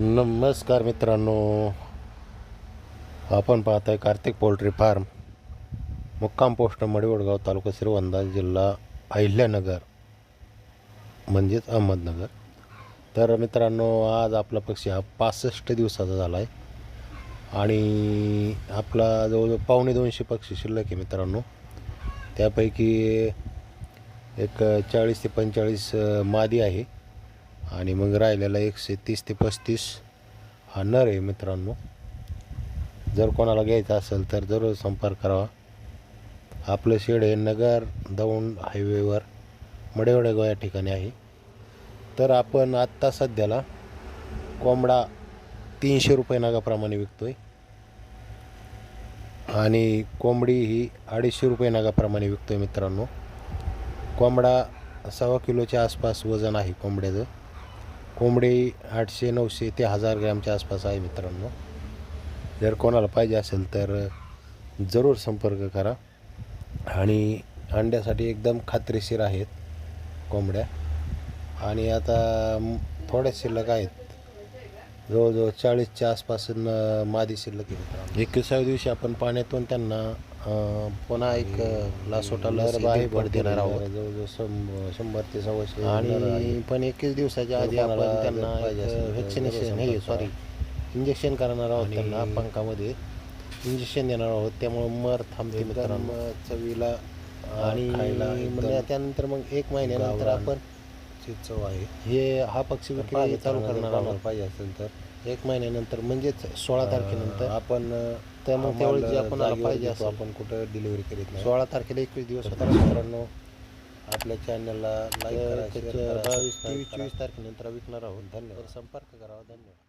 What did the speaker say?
नमस्कार मित्रांनो. आपण पाहत आहे कार्तिक पोल्ट्री फार्म मुक्काम पोस्ट मडिवडगाव तालुका श्रीवंदा जिल्हा अहिल्यानगर म्हणजेच अहमदनगर. तर मित्रांनो आज आपला पक्षी हा पासष्ट दिवसाचा झाला आहे आणि आपला जवळजवळ पावणे दोनशे पक्षी शिल्लक आहे मित्रांनो. त्यापैकी एक चाळीस ते पंचेचाळीस मादी आहे. आणि मग राहिलेला एकशे तीस ते पस्तीस हा नर आहे मित्रांनो. जर कोणाला घ्यायचा असेल तर जरूर संपर्क करावा. आपलं शेड हे नगर दौंड हायवेवर मडेवडेगाव या ठिकाणी आहे. तर आपण आत्ता सध्याला कोंबडा तीनशे रुपये नागाप्रमाणे विकतो आहे आणि कोंबडी ही अडीचशे रुपये नागाप्रमाणे विकतो आहे मित्रांनो. कोंबडा सव्वा किलोच्या आसपास वजन आहे कोंबड्याचं. कोंबडी आठशे नऊशे ते हजार ग्रॅमच्या आसपास आहे मित्रांनो. जर कोणाला पाहिजे असेल तर जरूर संपर्क करा. आणि अंड्यासाठी एकदम खात्रीशीर आहेत कोंबड्या. आणि आता म- थोड्या शिल्लक आहेत. जवळजवळ चाळीसच्या आसपास न- मादी शिल्लक आहे मित्रांनो. एकविसाव्या दिवशी आपण पाण्यातून त्यांना अं, पुन्हा एक अं, लासोटा बाहेर भर देणार आहोत. जवळजवळ शं- शंभर ते सव्वाशे आणि पण एकवीस दिवसाच्या आधी आपण त्यांना व्हॅक्सिनेशन हे सॉरी इंजेक्शन करणार आहोत त्यांना पंखामध्ये इंजेक्शन देणार आहोत त्यामुळे मर थांबते मित्रांनो. चवीला आणि म्हणजे त्यानंतर मग एक महिन्यानंतर आपण चव आहे. हे हा पक्षी विक्री चालू करणार आहोत पाहिजे असेल तर. एक महिन्यानंतर म्हणजेच सोळा तारखेनंतर. आपण तर मग त्यावेळी जे आपण पाहिजे असं आपण कुठं डिलिव्हरी करीत नाही. सोळा तारखेला एकवीस दिवस होता. मित्रांनो आपल्या चॅनलला लाईक करा बावीस तेवीस चोवीस तारखेनंतर विकणार आहोत धन्यवाद संपर्क करावा. धन्यवाद.